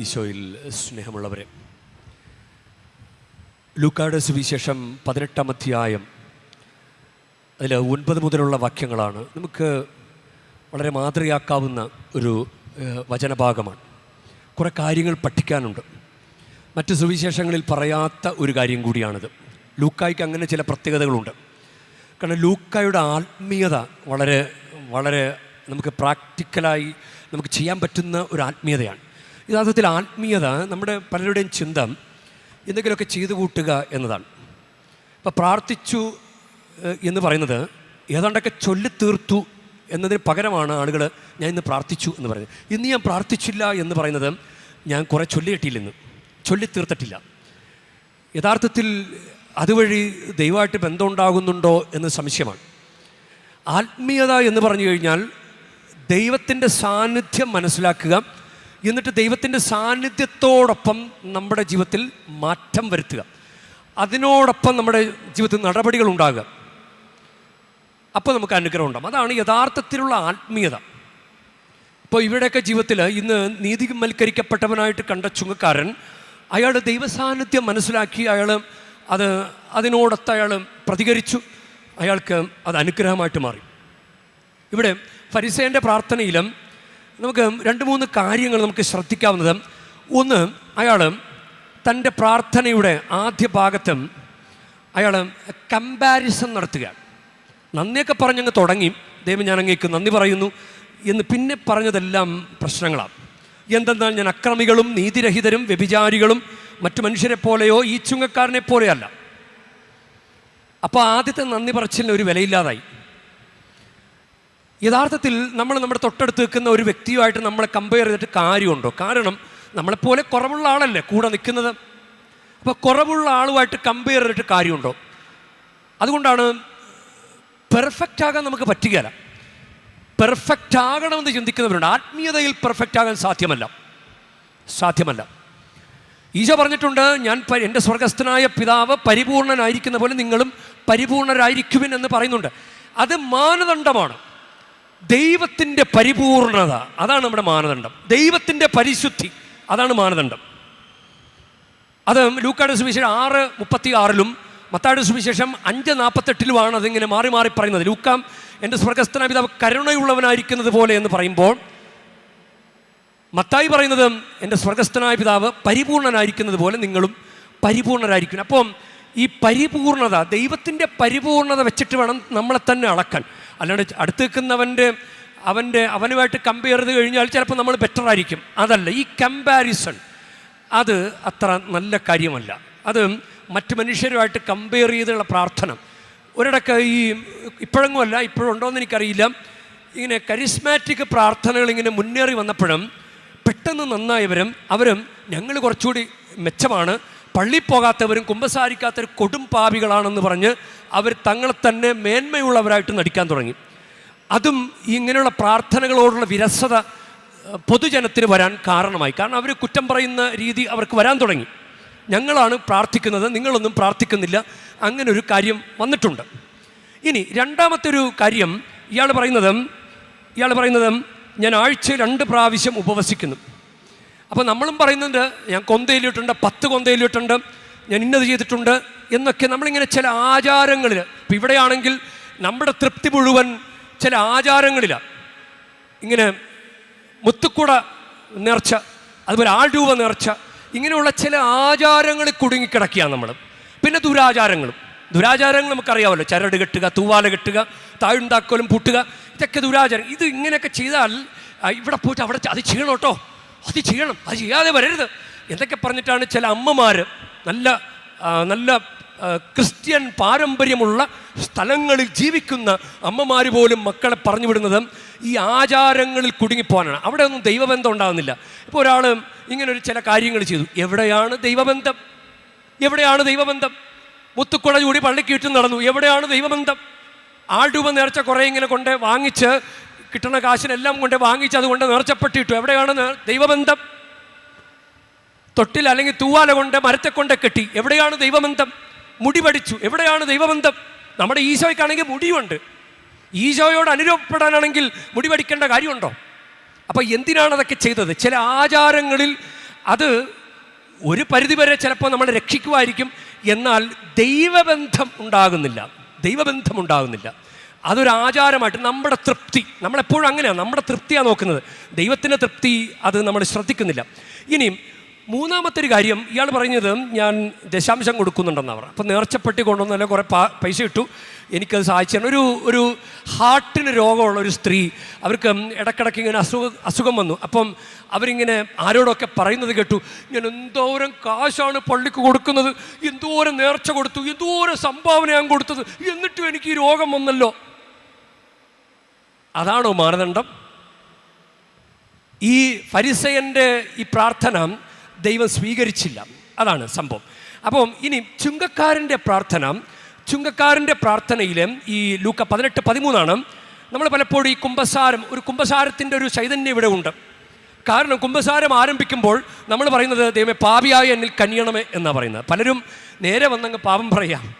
ഈശോയിൽ സ്നേഹമുള്ളവരെ. ലൂക്കായുടെ സുവിശേഷം പതിനെട്ടാം അധ്യായം അതിൽ ഒൻപത് മുതലുള്ള വാക്യങ്ങളാണ്. നമുക്ക് വളരെ മാതൃകയാക്കാവുന്ന ഒരു വചനഭാഗമാണ്. കുറേ കാര്യങ്ങൾ പഠിക്കാനുണ്ട്. മറ്റ് സുവിശേഷങ്ങളിൽ പറയാത്ത ഒരു കാര്യം കൂടിയാണിത്. ലൂക്കായ്ക്ക് അങ്ങനെ ചില പ്രത്യേകതകളുണ്ട്. കാരണം ലൂക്കായുടെ ആത്മീയത വളരെ വളരെ നമുക്ക് പ്രാക്ടിക്കലായി നമുക്ക് ചെയ്യാൻ പറ്റുന്ന ഒരു ആത്മീയതയാണ്. യഥാർത്ഥത്തിൽ ആത്മീയത നമ്മുടെ പലരുടെയും ചിന്ത എന്തെങ്കിലുമൊക്കെ ചെയ്തു കൂട്ടുക എന്നതാണ്. അപ്പോൾ പ്രാർത്ഥിച്ചു എന്ന് പറയുന്നത് ഏതാണ്ടൊക്കെ ചൊല്ലിത്തീർത്തു എന്നതിന് പകരമാണ് ആളുകൾ ഞാൻ ഇന്ന് പ്രാർത്ഥിച്ചു എന്ന് പറയുന്നത്. ഇന്ന് ഞാൻ പ്രാർത്ഥിച്ചില്ല എന്ന് പറയുന്നത് ഞാൻ കുറേ ചൊല്ലിയിട്ടില്ലെന്ന്. ചൊല്ലിത്തീർത്തിട്ടില്ല. യഥാർത്ഥത്തിൽ അതുവഴി ദൈവമായിട്ട് ബന്ധമുണ്ടാകുന്നുണ്ടോ എന്ന് സംശയമാണ്. ആത്മീയത എന്ന് പറഞ്ഞു കഴിഞ്ഞാൽ ദൈവത്തിന്റെ സാന്നിധ്യം മനസ്സിലാക്കുക എന്നിട്ട് ദൈവത്തിന്റെ സാന്നിധ്യത്തോടൊപ്പം നമ്മുടെ ജീവിതത്തിൽ മാറ്റം വരുത്തുക. അതിനോടൊപ്പം നമ്മുടെ ജീവിതത്തിൽ നടപടികൾ ഉണ്ടാകുക. അപ്പോൾ നമുക്ക് അനുഗ്രഹം ഉണ്ടാകും. അതാണ് യഥാർത്ഥത്തിലുള്ള ആത്മീയത. ഇപ്പോൾ ഇവിടെയൊക്കെ ജീവിതത്തിൽ ഇന്ന് നീതിമൽക്കരിക്കപ്പെട്ടവനായിട്ട് കണ്ട ചുങ്കക്കാരൻ അയാൾ ദൈവസാന്നിധ്യം മനസ്സിലാക്കി അയാൾ അത് അതിനോടൊത്ത് അയാൾ പ്രതികരിച്ചു അയാൾക്ക് അത് അനുഗ്രഹമായിട്ട് മാറി. ഇവിടെ ഫരിസേന്റെ പ്രാർത്ഥനയിലും നമുക്ക് രണ്ട് മൂന്ന് കാര്യങ്ങൾ നമുക്ക് ശ്രദ്ധിക്കാവുന്നത്. ഒന്ന് അയാൾ തന്റെ പ്രാർത്ഥനയുടെ ആദ്യ ഭാഗത്തും അയാൾ കമ്പാരിസൺ നടത്തുക. നന്ദിയൊക്കെ പറഞ്ഞങ്ങ് തുടങ്ങി. ദൈവം ഞാൻ അങ്ങേക്ക് നന്ദി പറയുന്നു എന്ന് പിന്നെ പറഞ്ഞതെല്ലാം പ്രശ്നങ്ങളാണ്. എന്തെന്നാൽ ഞാൻ അക്രമികളും നീതിരഹിതരും വ്യഭിചാരികളും മറ്റു മനുഷ്യരെ പോലെയോ ഈ ചുങ്കക്കാരനെ പോലെയല്ല. അപ്പോൾ ആദ്യത്തെ നന്ദി പറച്ചിലിന് ഒരു വിലയില്ലാതായി. യഥാർത്ഥത്തിൽ നമ്മൾ നമ്മുടെ തൊട്ടടുത്ത് നിൽക്കുന്ന ഒരു വ്യക്തിയുമായിട്ട് നമ്മളെ കമ്പയർ ചെയ്തിട്ട് കാര്യമുണ്ടോ? കാരണം നമ്മളെപ്പോലെ കുറവുള്ള ആളല്ലേ കൂടെ നിൽക്കുന്നത്? അപ്പോൾ കുറവുള്ള ആളുമായിട്ട് കമ്പയർ ചെയ്തിട്ട് കാര്യമുണ്ടോ? അതുകൊണ്ടാണ് പെർഫെക്റ്റ് ആകാൻ നമുക്ക് പറ്റുകയില്ല. പെർഫെക്റ്റ് ആകണമെന്ന് ചിന്തിക്കുന്നവരുണ്ട്. ആത്മീയതയിൽ പെർഫെക്റ്റ് ആകാൻ സാധ്യമല്ല. സാധ്യമല്ല. ഈശോ പറഞ്ഞിട്ടുണ്ട് ഞാൻ എന്റെ സ്വർഗസ്ഥനായ പിതാവ് പരിപൂർണനായിരിക്കുന്ന പോലെ നിങ്ങളും പരിപൂർണരായിരിക്കുവിൻ എന്ന് പറയുന്നുണ്ട്. അത് മാനദണ്ഡമാണ്. ദൈവത്തിന്റെ പരിപൂർണത അതാണ് നമ്മുടെ മാനദണ്ഡം. ദൈവത്തിന്റെ പരിശുദ്ധി അതാണ് മാനദണ്ഡം. അത് ലൂക്കാട് സുവിശേഷം ആറ് മുപ്പത്തി ആറിലും മത്താട് സുവിശേഷം അഞ്ച് നാൽപ്പത്തെട്ടിലുമാണ് അതിങ്ങനെ മാറി മാറി പറയുന്നത്. ലൂക്കാം എന്റെ സ്വർഗസ്ഥന പിതാവ് കരുണയുള്ളവനായിരിക്കുന്നത് പോലെ എന്ന് പറയുമ്പോൾ മത്തായി പറയുന്നത് എന്റെ സ്വർഗസ്ഥനായ പിതാവ് പരിപൂർണനായിരിക്കുന്നത് പോലെ നിങ്ങളും പരിപൂർണരായിരിക്കും അപ്പം ഈ പരിപൂർണത ദൈവത്തിന്റെ പരിപൂർണത വെച്ചിട്ട് വേണം നമ്മളെ തന്നെ അളക്കാൻ. അല്ലാണ്ട് അടുത്ത് നിൽക്കുന്നവന്റെ അവന്റെ അവനുമായിട്ട് കമ്പയർ ചെയ്ത് കഴിഞ്ഞാൽ ചിലപ്പോൾ നമ്മൾ ബെറ്റർ ആയിരിക്കും. അതല്ല ഈ കമ്പാരിസൺ അത് അത്ര നല്ല കാര്യമല്ല. അത് മറ്റ് മനുഷ്യരുമായിട്ട് കമ്പയർ ചെയ്തുള്ള പ്രാർത്ഥന. ഒരിടക്ക് ഈ ഇപ്പോഴെങ്ങും അല്ല ഇപ്പോഴുണ്ടോയെന്ന് എനിക്കറിയില്ല. ഇങ്ങനെ കരിസ്മാറ്റിക് പ്രാർത്ഥനകൾ ഇങ്ങനെ മുന്നേറി വന്നപ്പോഴും പെട്ടെന്ന് നന്നായവരും അവരും ഞങ്ങൾ കുറച്ചുകൂടി മെച്ചമാണ്. പള്ളി പോകാത്തവരും കുമ്പസാരിക്കാത്തവരും കൊടും പാപികളാണെന്ന് പറഞ്ഞ് അവർ തങ്ങളെ തന്നെ മേന്മയുള്ളവരായിട്ട് നടിക്കാൻ തുടങ്ങി. അതും ഇങ്ങനെയുള്ള പ്രാർത്ഥനകളോടുള്ള വിരസത പൊതുജനത്തിന് വരാൻ കാരണമായി. കാരണം അവർ കുറ്റം പറയുന്ന രീതി അവർക്ക് വരാൻ തുടങ്ങി. ഞങ്ങളാണ് പ്രാർത്ഥിക്കുന്നത് നിങ്ങളൊന്നും പ്രാർത്ഥിക്കുന്നില്ല. അങ്ങനെ ഒരു കാര്യം വന്നിട്ടുണ്ട്. ഇനി രണ്ടാമത്തെ ഒരു കാര്യം ഇയാൾ പറയുന്നത് ഇയാൾ പറയുന്നത് ഞാൻ ആഴ്ച രണ്ട് പ്രാവശ്യം ഉപവസിക്കുന്നു. അപ്പോൾ നമ്മളും പറയുന്നുണ്ട് ഞാൻ കൊന്തയിലിട്ടുണ്ട് പത്ത് കൊന്തയിലിട്ടുണ്ട്. ഞാൻ ഇന്നത് ചെയ്തിട്ടുണ്ട് എന്നൊക്കെ നമ്മളിങ്ങനെ ചില ആചാരങ്ങളിൽ ഇപ്പം ഇവിടെയാണെങ്കിൽ നമ്മുടെ തൃപ്തി മുഴുവൻ ചില ആചാരങ്ങളിലാണ് ഇങ്ങനെ മുത്തുക്കുട നേർച്ച അതുപോലെ ആൾരൂപ നേർച്ച ഇങ്ങനെയുള്ള ചില ആചാരങ്ങളിൽ കുടുങ്ങിക്കിടക്കുകയാണ് നമ്മൾ പിന്നെ ദുരാചാരങ്ങളും. ദുരാചാരങ്ങൾ നമുക്കറിയാമല്ലോ. ചരട് കെട്ടുക തൂവാല കെട്ടുക താഴുണ്ടാക്കലും പൂട്ടുക ഇതൊക്കെ ദുരാചാരം. ഇത് ഇങ്ങനെയൊക്കെ ചെയ്താൽ ഇവിടെ പോയിട്ട് അവിടെ അത് ചെയ്യണം കേട്ടോ. അത് ചെയ്യണം. അത് ചെയ്യാതെ വരരുത്. എന്തൊക്കെ പറഞ്ഞിട്ടാണ് ചില അമ്മമാർ നല്ല നല്ല ക്രിസ്ത്യൻ പാരമ്പര്യമുള്ള സ്ഥലങ്ങളിൽ ജീവിക്കുന്ന അമ്മമാർ പോലും മക്കളെ പറഞ്ഞു വിടുന്നത് ഈ ആചാരങ്ങളിൽ കുടുങ്ങിപ്പോകാനാണ് അവിടെ ഒന്നും ദൈവബന്ധം ഉണ്ടാകുന്നില്ല ഇപ്പോൾ ഒരാൾ ഇങ്ങനെ ഒരു ചില കാര്യങ്ങൾ ചെയ്തു. എവിടെയാണ് ദൈവബന്ധം? എവിടെയാണ് ദൈവബന്ധം? മുത്തുക്കുട ചൂടി പള്ളിക്ക് ചുറ്റും നടന്നു. എവിടെയാണ് ദൈവബന്ധം? ആടുവ നേർച്ച കുറേ ഇങ്ങനെ കൊണ്ട് വാങ്ങിച്ച് കിട്ടുന്ന കാശിനെല്ലാം കൊണ്ട് വാങ്ങിച്ച് അതുകൊണ്ട് നേർച്ചപ്പെട്ടിട്ടു. എവിടെയാണ് ദൈവബന്ധം? തൊട്ടിൽ അല്ലെങ്കിൽ തൂവാല കൊണ്ട് മരത്തെ കൊണ്ട് കെട്ടി. എവിടെയാണ് ദൈവബന്ധം? മുടി പഠിച്ചു. എവിടെയാണ് ദൈവബന്ധം? നമ്മുടെ ഈശോയ്ക്കാണെങ്കിൽ മുടിയുണ്ട്. ഈശോയോട് അനുരൂപപ്പെടാനാണെങ്കിൽ മുടി പഠിക്കേണ്ട കാര്യമുണ്ടോ? അപ്പോൾ എന്തിനാണ് അതൊക്കെ ചെയ്തത്? ചില ആചാരങ്ങളിൽ അത് ഒരു പരിധിവരെ ചിലപ്പോൾ നമ്മളെ രക്ഷിക്കുമായിരിക്കും. എന്നാൽ ദൈവബന്ധം ഉണ്ടാകുന്നില്ല. ദൈവബന്ധം ഉണ്ടാകുന്നില്ല. അതൊരു ആചാരമായിട്ട് നമ്മുടെ തൃപ്തി. നമ്മളെപ്പോഴും അങ്ങനെയാണ് നമ്മുടെ തൃപ്തിയാണ് നോക്കുന്നത്. ദൈവത്തിന്റെ തൃപ്തി അത് നമ്മൾ ശ്രദ്ധിക്കുന്നില്ല. ഇനിയും മൂന്നാമത്തെ ഒരു കാര്യം ഇയാൾ പറഞ്ഞത് ഞാൻ ദശാംശം കൊടുക്കുന്നുണ്ടെന്ന് അവർ അപ്പോൾ നേർച്ചപ്പെട്ടി കൊണ്ടുവന്നല്ല കുറേ പൈസ ഇട്ടു. എനിക്കത് സഹായിച്ചാണ് ഒരു ഒരു ഹാർട്ടിന് രോഗമുള്ള ഒരു സ്ത്രീ അവർക്ക് ഇടക്കിടക്ക് ഇങ്ങനെ അസുഖ അസുഖം വന്നു. അപ്പം അവരിങ്ങനെ ആരോടൊക്കെ പറയുന്നത് കേട്ടു ഞാൻ എന്തോരം കാശാണ് പള്ളിക്ക് കൊടുക്കുന്നത് എന്തോരം നേർച്ച കൊടുത്തു എന്തോരം സംഭാവന ഞാൻ കൊടുത്തത് എന്നിട്ടും എനിക്ക് ഈ രോഗം വന്നല്ലോ. അതാണോ മാനദണ്ഡം? ഈ ഫരിസയന്റെ ഈ പ്രാർത്ഥന ദൈവം സ്വീകരിച്ചില്ല. അതാണ് സംഭവം. അപ്പം ഇനി ചുങ്കക്കാരന്റെ പ്രാർത്ഥന ചുങ്കക്കാരന്റെ പ്രാർത്ഥനയിൽ ഈ ലൂക്ക പതിനെട്ട് പതിമൂന്നാണ്. നമ്മൾ പലപ്പോഴും ഈ കുംഭസാരം ഒരു കുംഭസാരത്തിന്റെ ഒരു ചൈതന്യം ഇവിടെ ഉണ്ട്. കാരണം കുംഭസാരം ആരംഭിക്കുമ്പോൾ നമ്മൾ പറയുന്നത് ദൈവമേ പാപിയായി എന്നിൽ കനിയണമേ എന്നാണ് പറയുന്നത്. പലരും നേരെ വന്നങ്ങ് പാപം പറയാം.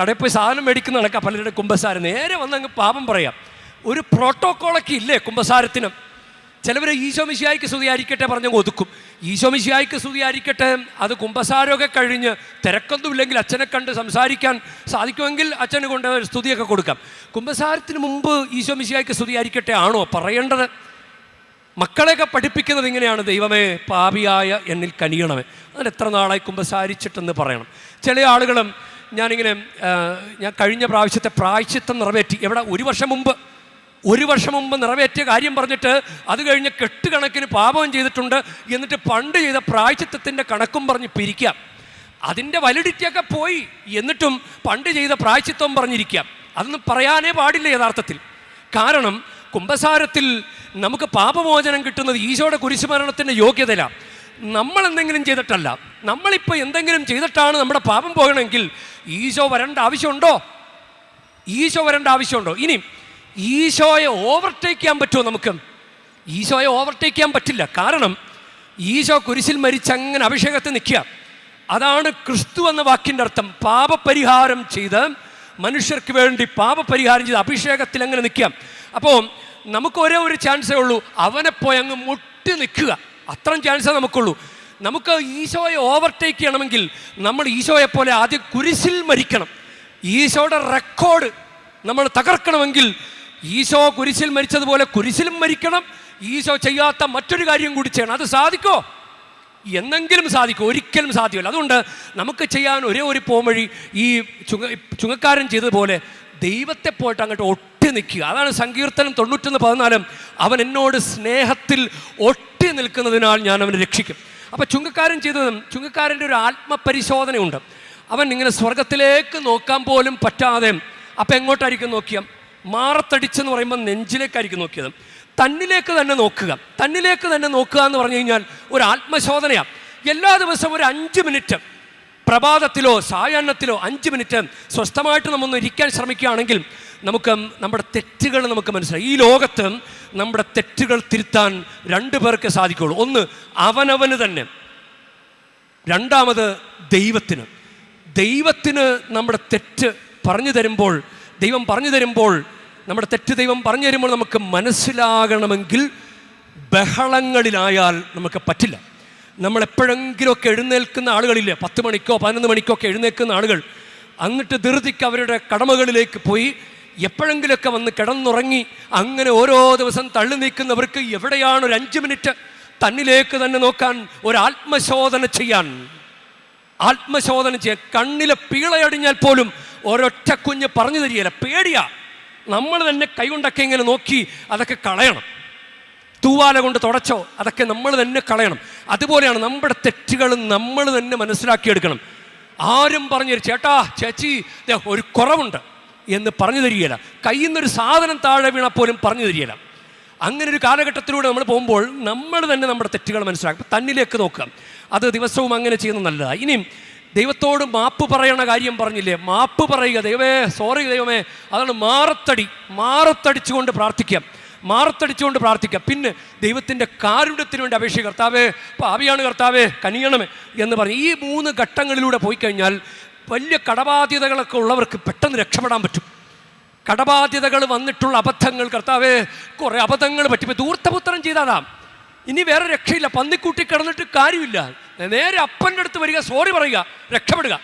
കടയിൽ പോയി സാധനം മേടിക്കുന്ന കണക്കാണ് പലരുടെ കുംഭസാരം. നേരെ വന്നങ്ങ് പാപം പറയാം. ഒരു പ്രോട്ടോക്കോളൊക്കെ ഇല്ലേ കുംഭസാരത്തിന്? ചിലവർ ഈശോ മിശിയായിക്ക് സ്തുതിയായിരിക്കട്ടെ പറഞ്ഞ് ഒതുക്കും. ഈശോ മിശിയായിക്ക് സ്തുതിയായിരിക്കട്ടെ അത് കുംഭസാരമൊക്കെ കഴിഞ്ഞ് തിരക്കൊന്നുമില്ലെങ്കിൽ അച്ഛനെ കണ്ട് സംസാരിക്കാൻ സാധിക്കുമെങ്കിൽ അച്ഛന് കൊണ്ട് സ്തുതിയൊക്കെ കൊടുക്കാം. കുംഭസാരത്തിന് മുമ്പ് ഈശോ മിശിയായിക്ക് സ്തുതിയായിരിക്കട്ടെ ആണോ പറയേണ്ടത്? മക്കളെയൊക്കെ പഠിപ്പിക്കുന്നത് ഇങ്ങനെയാണ് ദൈവമേ പാപിയായ എന്നിൽ കനിയണമേ. അതിന് എത്ര നാളായി കുമ്പസാരിച്ചിട്ടെന്ന് പറയണം. ചില ആളുകളും ഞാനിങ്ങനെ ഞാൻ കഴിഞ്ഞ പ്രാവശ്യത്തെ പ്രായച്ചിത്തം നിറവേറ്റി എവിടെ ഒരു വർഷം മുമ്പ് ഒരു വർഷം മുമ്പ് നിറവേറ്റിയ കാര്യം പറഞ്ഞിട്ട് അത് കഴിഞ്ഞ് കെട്ടുകണക്കിന് പാപം ചെയ്തിട്ടുണ്ട് എന്നിട്ട് പണ്ട് ചെയ്ത പ്രായശ്ചിത്തത്തിന്റെ കണക്കും പറഞ്ഞ് പിരിക്കാം. അതിന്റെ വലിഡിറ്റിയൊക്കെ പോയി. എന്നിട്ടും പണ്ട് ചെയ്ത പ്രായച്ചിത്വം പറഞ്ഞിരിക്കാം. അതൊന്നും പറയാനേ പാടില്ല യഥാർത്ഥത്തിൽ. കാരണം കുംഭസാരത്തിൽ നമുക്ക് പാപമോചനം കിട്ടുന്നത് ഈശോയുടെ കുരിശുമരണത്തിന്റെ യോഗ്യതല നമ്മൾ എന്തെങ്കിലും ചെയ്തിട്ടല്ല. നമ്മളിപ്പോൾ എന്തെങ്കിലും ചെയ്തിട്ടാണ് നമ്മുടെ പാപം പോകണമെങ്കിൽ ഈശോ വരേണ്ട ആവശ്യമുണ്ടോ? ഈശോ വരേണ്ട ആവശ്യമുണ്ടോ? ഇനി ഈശോയെ ഓവർടേക്ക് ചെയ്യാൻ പറ്റുമോ നമുക്ക്? ഈശോയെ ഓവർടേക്ക് ചെയ്യാൻ പറ്റില്ല. കാരണം ഈശോ കുരിശിൽ മരിച്ച് അങ്ങനെ അഭിഷേകത്തിൽ നിൽക്കുക. അതാണ് ക്രിസ്തു എന്ന വാക്കിന്റെ അർത്ഥം. പാപപരിഹാരം ചെയ്ത് മനുഷ്യർക്ക് വേണ്ടി പാപപരിഹാരം ചെയ്ത് അഭിഷേകത്തിൽ അങ്ങനെ നിൽക്കാം അപ്പോൾ നമുക്ക് ഒരേ ഒരു ചാൻസേ ഉള്ളൂ. അവനെ പോയി അങ്ങ് മുട്ടി നിൽക്കുക. അത്രയും ചാൻസേ നമുക്കുള്ളൂ. നമുക്ക് ഈശോയെ ഓവർടേക്ക് ചെയ്യണമെങ്കിൽ നമ്മൾ ഈശോയെ പോലെ ആദ്യം കുരിശിൽ മരിക്കണം. ഈശോയുടെ റെക്കോർഡ് നമ്മൾ തകർക്കണമെങ്കിൽ ഈശോ കുരിശിൽ മരിച്ചതുപോലെ കുരിശിലും മരിക്കണം. ഈശോ ചെയ്യാത്ത മറ്റൊരു കാര്യം കൂടി ചെയ്യണം. അത് സാധിക്കോ? എന്നെങ്കിലും സാധിക്കും. ഒരിക്കലും സാധ്യമല്ല. അതുകൊണ്ട് നമുക്ക് ചെയ്യാൻ ഒരേ ഒരു പോംവഴി ഈ ചുങ്ങ ചുങ്കക്കാരൻ ചെയ്തതുപോലെ ദൈവത്തെ പോയിട്ട് അങ്ങോട്ട് ഒട്ടി നിൽക്കുക. അതാണ് സങ്കീർത്തനം തൊണ്ണൂറ്റൊന്ന് പതിനാലും. അവൻ എന്നോട് സ്നേഹത്തിൽ ഒട്ടി നിൽക്കുന്നതിനാൽ ഞാൻ അവനെ രക്ഷിക്കും. അപ്പോൾ ചുങ്കക്കാരൻ ചെയ്തതും ചുങ്കക്കാരന്റെ ഒരു ആത്മപരിശോധനയുണ്ട്. അവൻ ഇങ്ങനെ സ്വർഗത്തിലേക്ക് നോക്കാൻ പോലും പറ്റാതെ അപ്പം എങ്ങോട്ടായിരിക്കും നോക്കിയ? മാറത്തടിച്ചെന്ന് പറയുമ്പോൾ നെഞ്ചിലേക്കായിരിക്കും നോക്കിയത്. തന്നിലേക്ക് തന്നെ നോക്കുക. തന്നിലേക്ക് തന്നെ നോക്കുക എന്ന് പറഞ്ഞു കഴിഞ്ഞാൽ ഒരു ആത്മശോധനയാണ് എല്ലാ ദിവസവും ഒരു അഞ്ച് മിനിറ്റ് പ്രഭാതത്തിലോ സായാഹ്നത്തിലോ അഞ്ച് മിനിറ്റ് സ്വസ്ഥമായിട്ട് നമ്മൊന്ന് ഇരിക്കാൻ ശ്രമിക്കുകയാണെങ്കിൽ നമുക്ക് നമ്മുടെ തെറ്റുകൾ നമുക്ക് മനസ്സിലായി. ഈ ലോകത്ത് നമ്മുടെ തെറ്റുകൾ തിരുത്താൻ രണ്ടു പേർക്ക് സാധിക്കുള്ളൂ. ഒന്ന് അവനവന് തന്നെ. രണ്ടാമത് ദൈവത്തിന്. ദൈവത്തിന് നമ്മുടെ തെറ്റ് പറഞ്ഞു തരുമ്പോൾ ദൈവം പറഞ്ഞു തരുമ്പോൾ നമ്മുടെ തെറ്റ് ദൈവം പറഞ്ഞു തരുമ്പോൾ നമുക്ക് മനസ്സിലാകണമെങ്കിൽ ബഹളങ്ങളിലായാൽ നമുക്ക് പറ്റില്ല. നമ്മളെപ്പോഴെങ്കിലുമൊക്കെ എഴുന്നേൽക്കുന്ന ആളുകളില്ലേ പത്ത് മണിക്കോ പതിനൊന്ന് മണിക്കോ ഒക്കെ എഴുന്നേൽക്കുന്ന ആളുകൾ അങ്ങട്ട് ധൃതിക്ക് അവരുടെ കടമകളിലേക്ക് പോയി എപ്പോഴെങ്കിലുമൊക്കെ വന്ന് കിടന്നുറങ്ങി അങ്ങനെ ഓരോ ദിവസം തള്ളി നീക്കുന്നവർക്ക് എവിടെയാണ് ഒരു അഞ്ച് മിനിറ്റ് തന്നിലേക്ക് തന്നെ നോക്കാൻ ഒരു ആത്മശോധന ചെയ്യാൻ. ആത്മശോധന ചെയ്യാൻ. കണ്ണിലെ പീളയടിഞ്ഞാൽ പോലും ഒരൊറ്റ കുഞ്ഞ് പറഞ്ഞു തരികയില്ല. പേടിയാ. നമ്മൾ തന്നെ കൈകൊണ്ടൊക്കെ ഇങ്ങനെ നോക്കി അതൊക്കെ കളയണം. തൂവാല കൊണ്ട് തുടച്ചോ അതൊക്കെ നമ്മൾ തന്നെ കളയണം. അതുപോലെയാണ് നമ്മുടെ തെറ്റുകൾ നമ്മൾ തന്നെ മനസ്സിലാക്കിയെടുക്കണം. ആരും പറഞ്ഞു തരും ചേട്ടാ ചേച്ചി ഒരു കുറവുണ്ട് എന്ന് പറഞ്ഞു തരികയില്ല. കയ്യിൽ നിന്നൊരു സാധനം താഴെ വീണാൽ പോലും പറഞ്ഞു തരികയില്ല. അങ്ങനെ ഒരു കാലഘട്ടത്തിലൂടെ നമ്മൾ പോകുമ്പോൾ നമ്മൾ തന്നെ നമ്മുടെ തെറ്റുകൾ മനസ്സിലാക്കും. തന്നിലേക്ക് നോക്കുക. അത് ദിവസവും അങ്ങനെ ചെയ്യുന്നത് നല്ലതാണ് ഇനിയും ദൈവത്തോട് മാപ്പ് പറയണ കാര്യം പറഞ്ഞില്ലേ? മാപ്പ് പറയുക ദൈവമേ സോറി ദൈവമേ. അതാണ് മാറത്തടി മാറത്തടിച്ചുകൊണ്ട് പ്രാർത്ഥിക്കാം മാറത്തടിച്ചുകൊണ്ട് പ്രാർത്ഥിക്കാം പിന്നെ ദൈവത്തിന്റെ കാരുണ്യത്തിന് വേണ്ടി അപേക്ഷിക്കുക. കർത്താവേ പാവിയാണ് കർത്താവേ കനിയണമേ എന്ന് പറഞ്ഞ് ഈ മൂന്ന് ഘട്ടങ്ങളിലൂടെ പോയി കഴിഞ്ഞാൽ വലിയ കടബാധ്യതകളൊക്കെ ഉള്ളവർക്ക് പെട്ടെന്ന് രക്ഷപ്പെടാൻ പറ്റും. കടബാധ്യതകൾ വന്നിട്ടുള്ള അബദ്ധങ്ങൾ കർത്താവേ കുറേ അബദ്ധങ്ങൾ പറ്റിപ്പോൾ ദൂർത്തപുത്രം ചെയ്താതാ. ഇനി വേറെ രക്ഷയില്ല. പന്നിക്കൂട്ടി കിടന്നിട്ട് കാര്യമില്ല. നേരെ അപ്പന്റെ അടുത്ത് വരിക സോറി പറയുക രക്ഷപ്പെടുക.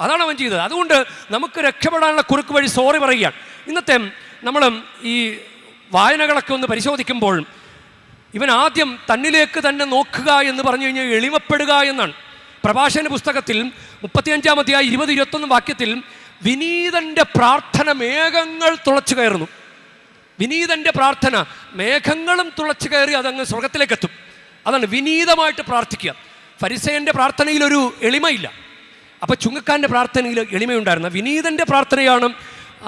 അതാണ് അവൻ ചെയ്തത്. അതുകൊണ്ട് നമുക്ക് രക്ഷപ്പെടാനുള്ള കുറുക്ക് വഴി സോറി പറയുകയാണ്. ഇന്നത്തെ നമ്മൾ ഈ വായനകളൊക്കെ ഒന്ന് പരിശോധിക്കുമ്പോൾ ഇവൻ ആദ്യം തന്നിലേക്ക് തന്നെ നോക്കുക എന്ന് പറഞ്ഞു കഴിഞ്ഞാൽ എളിമപ്പെടുക എന്നാണ്. പ്രഭാഷണ പുസ്തകത്തിൽ മുപ്പത്തിയഞ്ചാമത്തെ ഇരുപത് ഇരുപത്തൊന്ന് വാക്യത്തിൽ വിനീതന്റെ പ്രാർത്ഥന മേഘങ്ങൾ തുളച്ചു കയറുന്നു. വിനീതന്റെ പ്രാർത്ഥന. മേഘങ്ങളും തുളച്ചു കയറി അതങ്ങ് സ്വർഗത്തിലേക്ക് എത്തും അതാണ് വിനീതമായിട്ട് പ്രാർത്ഥിക്കുക. പ്രാർത്ഥനയിൽ ഒരു എളിമയില്ല. അപ്പൊ ചുങ്കക്കാരന്റെ പ്രാർത്ഥനയിൽ എളിമയുണ്ടായിരുന്ന. വിനീതന്റെ പ്രാർത്ഥനയാണ്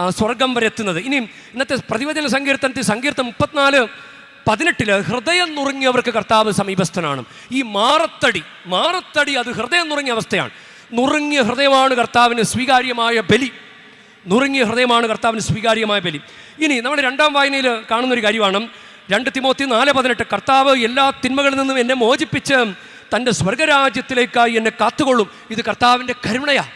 സ്വർഗം വരെ എത്തുന്നത്. ഇനി ഇന്നത്തെ പ്രതിവചന സങ്കീർത്തനത്തിൽ സങ്കീർത്തം മുപ്പത്തിനാല് പതിനെട്ടിൽ ഹൃദയം നുറുങ്ങിയവർക്ക് കർത്താവ് സമീപസ്ഥനാണ്. ഈ മാറത്തടി മാറത്തടി അത് ഹൃദയം നുറുങ്ങിയ അവസ്ഥയാണ്. നുറുങ്ങിയ ഹൃദയമാണ് കർത്താവിന് സ്വീകാര്യമായ ബലി. നുറുങ്ങിയ ഹൃദയമാണ് കർത്താവിന് സ്വീകാര്യമായ ബലി. ഇനി നമ്മൾ രണ്ടാം വായനയിൽ കാണുന്ന ഒരു കാര്യമാണ്. രണ്ട് തിമോത്തി നാല് പതിനെട്ട് കർത്താവ് എല്ലാ തിന്മകളിൽ നിന്നും എന്നെ മോചിപ്പിച്ച് തന്റെ സ്വർഗരാജ്യത്തിലേക്കായി എന്നെ കാത്തുകൊള്ളും. ഇത് കർത്താവിന്റെ കരുണയാ.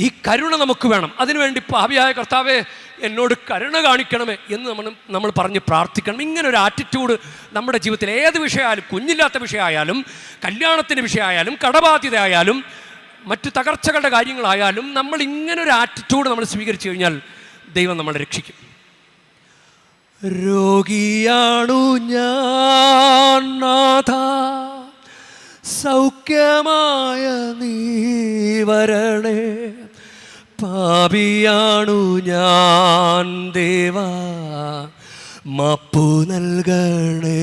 ഈ കരുണ നമുക്ക് വേണം. അതിനുവേണ്ടി പാപിയായ കർത്താവെ എന്നോട് കരുണ കാണിക്കണമേ എന്ന് നമ്മൾ നമ്മൾ പറഞ്ഞ് പ്രാർത്ഥിക്കണം. ഇങ്ങനെ ഒരു ആറ്റിറ്റ്യൂഡ് നമ്മുടെ ജീവിതത്തിൽ ഏത് വിഷയമായാലും കുഞ്ഞില്ലാത്ത വിഷയമായാലും കല്യാണത്തിന്റെ വിഷയമായാലും കടബാധ്യത ആയാലും മറ്റു തകർച്ചകളുടെ കാര്യങ്ങളായാലും നമ്മൾ ഇങ്ങനെ ഒരു ആറ്റിറ്റ്യൂഡ് നമ്മൾ സ്വീകരിച്ചു കഴിഞ്ഞാൽ ദൈവം നമ്മളെ രക്ഷിക്കും. രോഗിയാണു ഞാൻ സൗഖ്യമായ നീ വരണേ. പാപിയാണു ഞാൻ ദേവാ മപ്പു നൽകണേ.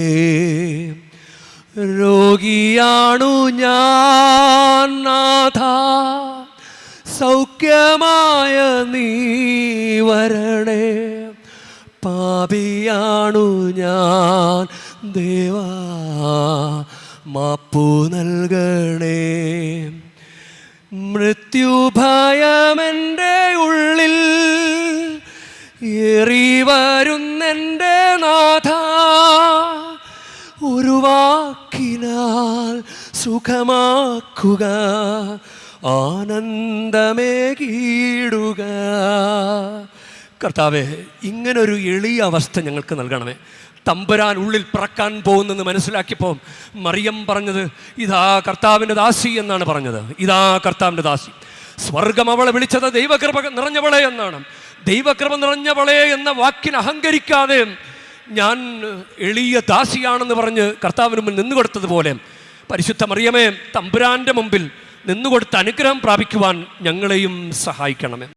രോഗിയാണു ഞാൻ സൗഖ്യമായ നീ വരണേ. പാപിയാണു ഞാൻ ദേവാ മാപ്പു നൽകണേ. മൃത്യുഭയമെന്റെ ഉള്ളിൽ ഏറി വരുന്നെന്റെ നാഥ. ഒരു വാക്കിനാൽ സുഖമാക്കുക ആനന്ദമേ കീടുക കർത്താവെ ഇങ്ങനൊരു എളിയ അവസ്ഥ ഞങ്ങൾക്ക് നൽകണമേ. തമ്പുരാൻ ഉള്ളിൽ പിറക്കാൻ പോകുന്നെന്ന് മനസ്സിലാക്കിയപ്പോൾ മറിയം പറഞ്ഞത് ഇതാ കർത്താവിന്റെ ദാസി എന്നാണ് പറഞ്ഞത്. ഇതാ കർത്താവിന്റെ ദാസി. സ്വർഗം അവളെ വിളിച്ചത് ദൈവകൃപ നിറഞ്ഞവളെ എന്നാണ്. ദൈവകൃപ നിറഞ്ഞവളെ എന്ന വാക്കിന് അഹങ്കരിക്കാതെ ഞാൻ എളിയ ദാസിയാണെന്ന് പറഞ്ഞ് കർത്താവിന് മുമ്പിൽ നിന്നുകൊടുത്തതുപോലെ പരിശുദ്ധ മറിയമേ തമ്പുരാന്റെ മുമ്പിൽ നിന്നുകൊടുത്ത് അനുഗ്രഹം പ്രാപിക്കുവാൻ ഞങ്ങളെയും സഹായിക്കണമേ.